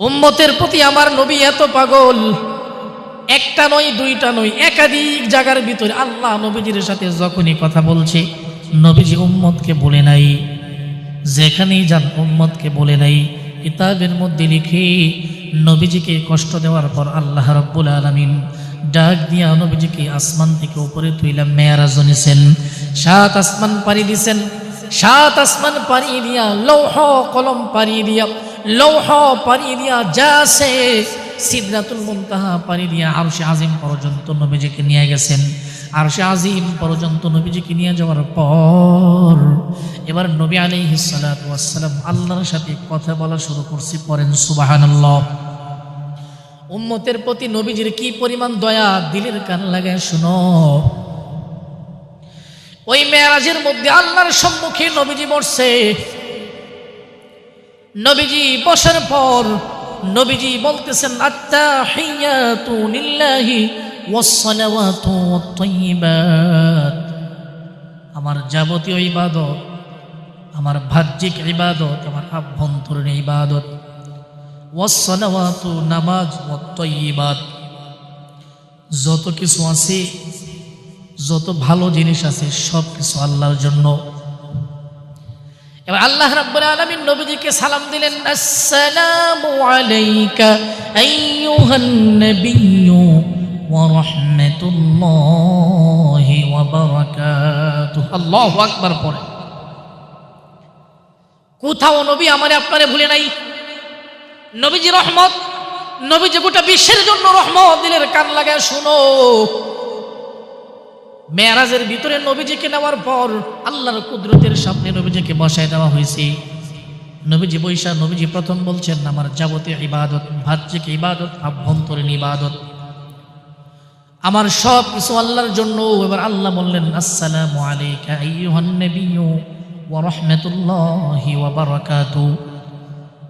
উম্মতের প্রতি আমার নবী এত পাগল। একটা নয়, দুইটা নয়, একাধিক জায়গার ভিতরে আল্লাহ নবীজির সাথে যখনই কথা বলছে, নবীজি উম্মতকে বলে নাই। যেখানেই যান উম্মতকে বলে নাই। কিতাবের মধ্যে লিখে নবীজিকে কষ্ট দেওয়ার পর আল্লাহ রব্বুল আলমিন ডাক দিয়া নবীজিকে আসমান থেকে উপরে তুইলাম মেয়ারাজ নিছেন। সাত আসমান পাড়ি দিছেন। সাত আসমান পাড়ি দিয়া, লৌহ কলম পাড়ি দিয়া লৌহ পাড়ি দিয়া যা আছে সিদ্ধাতুল মুনতাহা পাড়ি দিয়া আরশে আজিম পর্যন্ত নবীজিকে নিয়ে গেছেন। আরশে আজিম পর্যন্ত নবীজিকে নিয়ে যাওয়ার পর এবার নবী সালাতু ওয়াসসালাম আল্লাহর সাথে কথা বলা শুরু করছে, পড়েন সুবহানাল্লাহ। উম্মতের প্রতি নবীজির কি পরিমাণ দয়া, দিলের কান লাগায় শুনো। ওই মেয়ারাজের মধ্যে আল্লাহর সম্মুখে নবীজি বসছে নবীজি বসার পর নবীজি বলতেছেন, আত্তাহিয়াতু লিল্লাহি ওয়াসসালাওয়াতু ওয়াত-তাইয়্যিবাত আমার যাবতীয় ইবাদত, আমার বাহ্যিক ইবাদত, আমার আভ্যন্তরীণ ইবাদত। নামাজ ওয়াত-তাইয়্যিবাত যত কিছু আছে, যত ভালো জিনিস আছে সব কিছু আল্লাহর জন্য। এবার আল্লাহ রাব্বুল আলামিন নবীজিকে সালাম দিলেন, আসসালামু আলাইকা আইয়ুহান নাবিয়্যু ওয়া রাহমাতুল্লাহি ওয়া বারাকাতুহু। আল্লাহু আকবার পড়ে। কোথাও নবী আমারে আপনারে ভুলে নাই। নবীজি রহমত, নবীজি গোটা বিশ্বের জন্য রহমত, দিলের কান লাগায় শুনো। মেয়ারাজের ভিতরে নবীজিকে নেওয়ার পর আল্লাহর কুদরতের সামনে নবীজিকে বসায় দেওয়া হয়েছে। নবীজি বৈশা, নবীজি প্রথম বলছেন, আমার যাবতীয় ইবাদত, ভাজ্যিক ইবাদত, আভ্যন্তরীণ ইবাদত। আমার সব কিছু আল্লাহর জন্য। এবার আল্লাহ বললেন, আসসালামু আলাইকা আইয়ুহান নাবিয়্যু ওয়া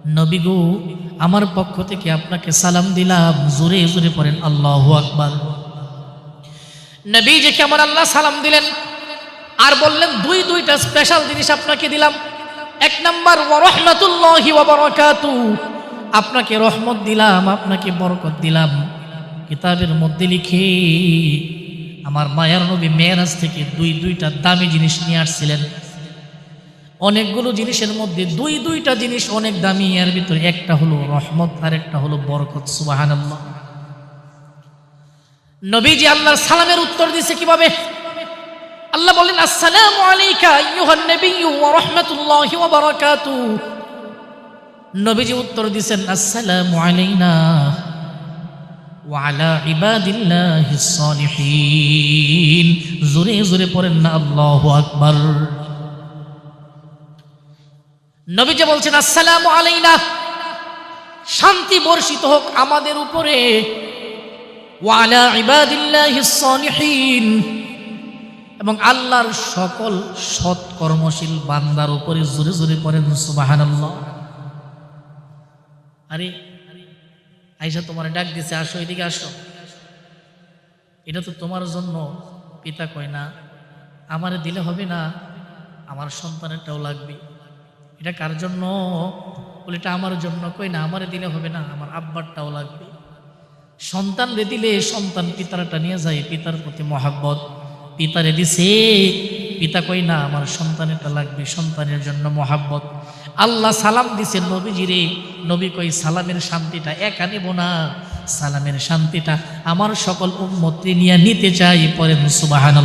নবী গো, আমার পক্ষ থেকে আপনাকে সালাম দিলাম। জোরে জোরে পড়েন, আল্লাহু আকবার। নবীজিকে আমার আল্লাহ সালাম দিলেন, আর বললেন, দুই দুইটা স্পেশাল জিনিস আপনাকে দিলাম। এক নাম্বার আপনাকে রহমত দিলাম, আপনাকে বরকত দিলাম। কিতাবের মধ্যে লিখে আমার মায়ার নবী মেয়েরাজ থেকে দুই দুইটা দামি জিনিস নিয়ে আসছিলেন। অনেকগুলো জিনিসের মধ্যে দুই দুইটা জিনিস অনেক দামি, এর ভিতরে একটা হলো রহমত আর একটা হলো বরকত, সুবাহানাল্লাহ। নবীজি আল্লাহর সালামের উত্তর দিছে কীভাবে? আল্লাহ বলেন, আসসালামু আলাইকা আইয়ুহান নাবিয়্যু ওয়া রাহমাতুল্লাহি ওয়া বারাকাতু। নবীজি উত্তর দিছেন আসসালামু আলাইনা ওয়া আলা ইবাদিল্লাহিস সালিহিন জোরে জোরে পড়েন না, আল্লাহু আকবার। নবীজি বলছেন, আসসালামু আলাইনা। শান্তি বর্ষিত হোক আমাদের উপরে। ওয়ালা ইবাদিল্লাহিস সালিহিন। এবং আল্লাহর সকল সৎ কর্মশীল বান্দার উপরে জোরে জোরে পড়েন সুবহানাল্লাহ। আরে আইসা তোমার ডাক দিছে, আসো, এদিকে আসো। এটা তো তোমার জন্য, পিতা কয় না, আমারে দিলে হবে না, আমার সন্তানেরটাও লাগবে। এটা কার জন্য? বলে, এটা আমার জন্য কই না, আমারে দিলে হবে না, আমার আব্বারটাও লাগবে। সন্তান রে দিলে সন্তান পিতারটা নিয়ে যায়, পিতার প্রতি মহাব্বত। পিতারে দিছে, পিতা কই না, আমার সন্তানেরটা লাগবে, সন্তানের জন্য মহাব্বত। আল্লাহ সালাম দিছে নবীজিরে নবী কই সালামের শান্তিটা একা নেব না। সালামের শান্তিটা আমার সকল উম্মতকে নিয়ে নিতে চাই। পরে সুবাহান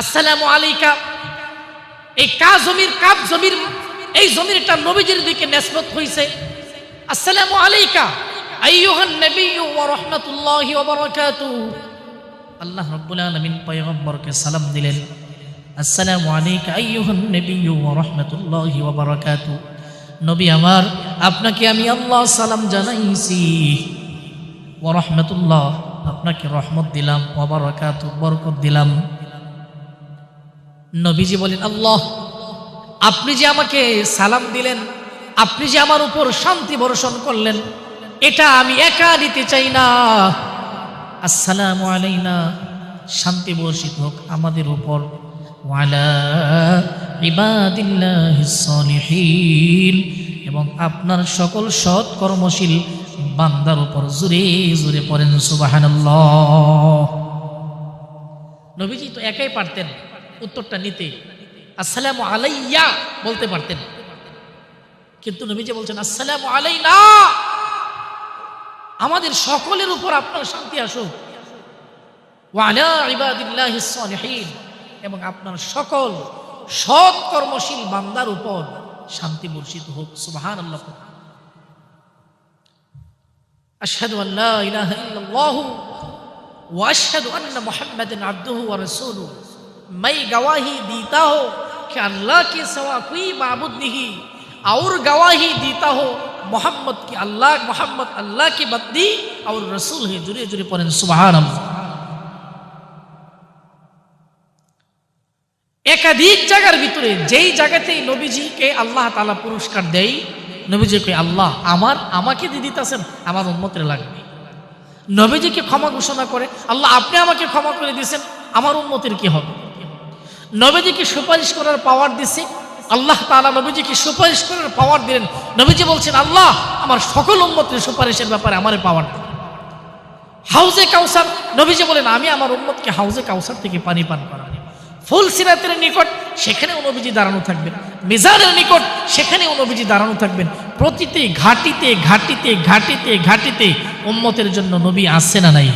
আসসালামু আলাইকা এই কা জমির, কাপ জমির, এই জমির জমিরটা নবীজির দিকে নেসবত হইছে। আসসালামু আলাইকা, আইয়ুহান নাবিয়্যু ওয়া রাহমাতুল্লাহি ওয়া বারাকাতুহু আল্লাহ রাব্বুল আলামিন পয়গম্বরকে সালাম দিলেন। আসসালামু আলাইকা, আইয়ুহান নাবিয়্যু ওয়া রাহমাতুল্লাহি ওয়া বারাকাতুহু নবী আমার, আপনাকে আমি আল্লাহ সালাম জানাইছি। ওয়া রাহমাতুল্লাহ, আপনাকে রহমত দিলাম, ওয়া বারাকাতুহু বরকত দিলাম। নবীজি বলেন, আল্লাহ, আপনি যে আমাকে সালাম দিলেন আপনি যে আমার উপর শান্তি বর্ষণ করলেন, এটা আমি একা দিতে চাই না। আসসালাম আলাইনা। শান্তি বর্ষিত হোক আমাদের উপর। এবং আপনার সকল সৎ কর্মশীল বান্দার উপর জুরে জুরে পড়েন, সুবহানাল্লাহ। নবীজি তো একাই পারতেন উত্তরটা নিতে। আসসালাম আলাইয়া বলতে পারতেন কিন্তু নবীজি বলছেন আসসালামু আলাইনা আমাদের সকলের উপর আপনার শান্তি আসুক ওয়ালা ইবাদিল্লাহিস সালিহিন এবং আপনার সকল সৎ কর্মশীল বান্দার উপর শান্তি বর্ষিত হোক সুবহানাল্লাহ আশহাদু আল্লা ইলাহা ইল্লাল্লাহু ওয়া আশহাদু আন্না মুহাম্মাদান আবদুহু ওয়া রাসূলুহু मैं गवाही देता हो कि अल्लाह के सिवा कोई माबूद नहीं और गवाही देता हो मोहम्मद की अल्लाह मोहम्मद अल्लाह की बंदी और रसूल है जुड़े जुड़े पढ़ें सुबहान अल्लाह একাধিক জায়গার ভিতরে যেই জায়গাতেই নবীজিকে আল্লাহ তালা পুরস্কার দেয় নবীজিকে আল্লাহ আমার আমাকে দিয়ে দিতেছেন আমার উন্মতের লাগবে নবীজিকে ক্ষমা ঘোষণা করে আল্লাহ আপনি আমাকে ক্ষমা করে দিয়েছেন আমার উন্মতের কি হবে নবীজিকে সুপারিশ করার পাওয়ার দিছে আল্লাহ তালা নবীজিকে সুপারিশ করার পাওয়ার দিলেন। নবীজি বলছেন, আল্লাহ, আমার সকল উন্মতের সুপারিশের ব্যাপারে আমার পাওয়ার হাউজে কাউসার, নবীজি বলেন, আমি আমার উন্মতকে হাউজে কাউসার থেকে পানি পান করা ফুল সিরাতের নিকট, সেখানেও নবীজি দাঁড়ানো থাকবেন। মিজানের নিকট, সেখানেও নবীজি দাঁড়ানো থাকবেন। প্রতিটি ঘাটিতে ঘাটিতে ঘাটিতে ঘাটিতে উম্মতের জন্য নবী আসছে না নাই?